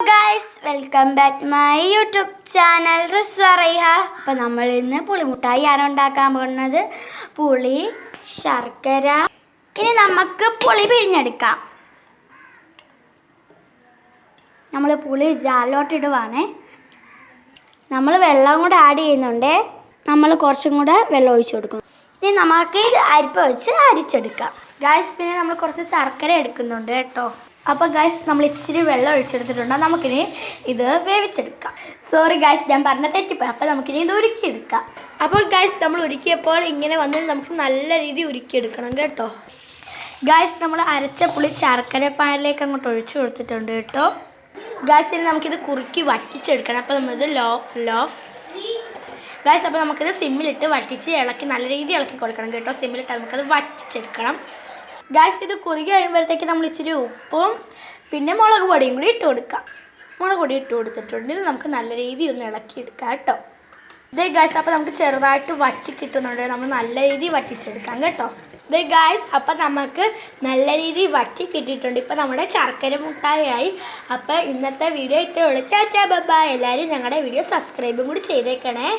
Guys welcome back my YouTube channel റിസ്വറൈഹ അപ്പോൾ നമ്മൾ ഇന്ന് പുളിമുട്ടായിയാണ് ഉണ്ടാക്കാൻ പോകുന്നത്. പുളി ശർക്കര. ഇനി നമുക്ക് പുളി പിഴിഞ്ഞെടുക്കാം. നമ്മൾ പുളി ജാലോട്ടിടുവാണേ നമ്മൾ വെള്ളം കൂടെ ആഡ് ചെയ്യുന്നുണ്ട്. നമ്മൾ കുറച്ചും കൂടെ വെള്ളം ഒഴിച്ചു കൊടുക്കും. ഇനി നമുക്ക് ഇത് അരിപ്പ വെച്ച് അരിച്ചെടുക്കാം. ഗായ്സ് പിന്നെ നമ്മൾ കുറച്ച് ശർക്കര എടുക്കുന്നുണ്ട് കേട്ടോ. അപ്പോൾ ഗായ്സ് നമ്മൾ ഇച്ചിരി വെള്ളം ഒഴിച്ചെടുത്തിട്ടുണ്ട്. നമുക്കിനി ഇത് വേവിച്ചെടുക്കാം. സോറി ഗായ്സ് ഞാൻ പറഞ്ഞ തെറ്റിപ്പോയി. അപ്പോൾ നമുക്കിനി ഇത് ഉരുക്കിയെടുക്കാം. അപ്പോൾ ഗായ്സ് നമ്മൾ ഉരുക്കിയപ്പോൾ ഇങ്ങനെ വന്ന് നമുക്ക് നല്ല രീതിയിൽ ഉരുക്കിയെടുക്കണം കേട്ടോ. ഗായ്സ് നമ്മൾ അരച്ച പുളി ശർക്കര പാനിലേക്ക് അങ്ങോട്ട് ഒഴിച്ചു കൊടുത്തിട്ടുണ്ട് കേട്ടോ. ഗായ്സ് ഇനി നമുക്കിത് കുറുക്കി വറ്റിച്ചെടുക്കണം. അപ്പോൾ നമ്മളിത് ലോ ലോ ഗായ്സ് അപ്പോൾ നമുക്കിത് സിമ്മിലിട്ട് വറ്റിച്ച് ഇളക്കി നല്ല രീതിയിൽ ഇളക്കി കൊടുക്കണം കേട്ടോ. സിമ്മിലിട്ട് നമുക്കത് വറ്റിച്ചെടുക്കണം. ഗായ്സ് ഇത് കുറുകി കഴിയുമ്പോഴത്തേക്ക് നമ്മൾ ഇച്ചിരി ഉപ്പും പിന്നെ മുളക് പൊടിയും കൂടി ഇട്ട് കൊടുക്കാം. മുളക് പൊടി ഇട്ട് കൊടുത്തിട്ടുണ്ടെങ്കിൽ നമുക്ക് നല്ല രീതിയിൽ ഒന്ന് ഇളക്കിയെടുക്കാം കേട്ടോ. ഇതേ ഗായ്സ് അപ്പോൾ നമുക്ക് ചെറുതായിട്ട് വറ്റി കിട്ടുന്നുണ്ട്. നമ്മൾ നല്ല രീതിയിൽ വറ്റിച്ചെടുക്കാം കേട്ടോ. ഇതേ ഗായ്സ് അപ്പം നമുക്ക് നല്ല രീതിയിൽ വറ്റി കിട്ടിയിട്ടുണ്ട്. ഇപ്പം നമ്മുടെ ശർക്കര മുട്ടായി അപ്പോൾ ഇന്നത്തെ വീഡിയോ ഇത്രയുള്ളൂ ടാറ്റാ ബബ എല്ലാവരും ഞങ്ങളുടെ വീഡിയോ സബ്സ്ക്രൈബും കൂടി ചെയ്തേക്കണേ.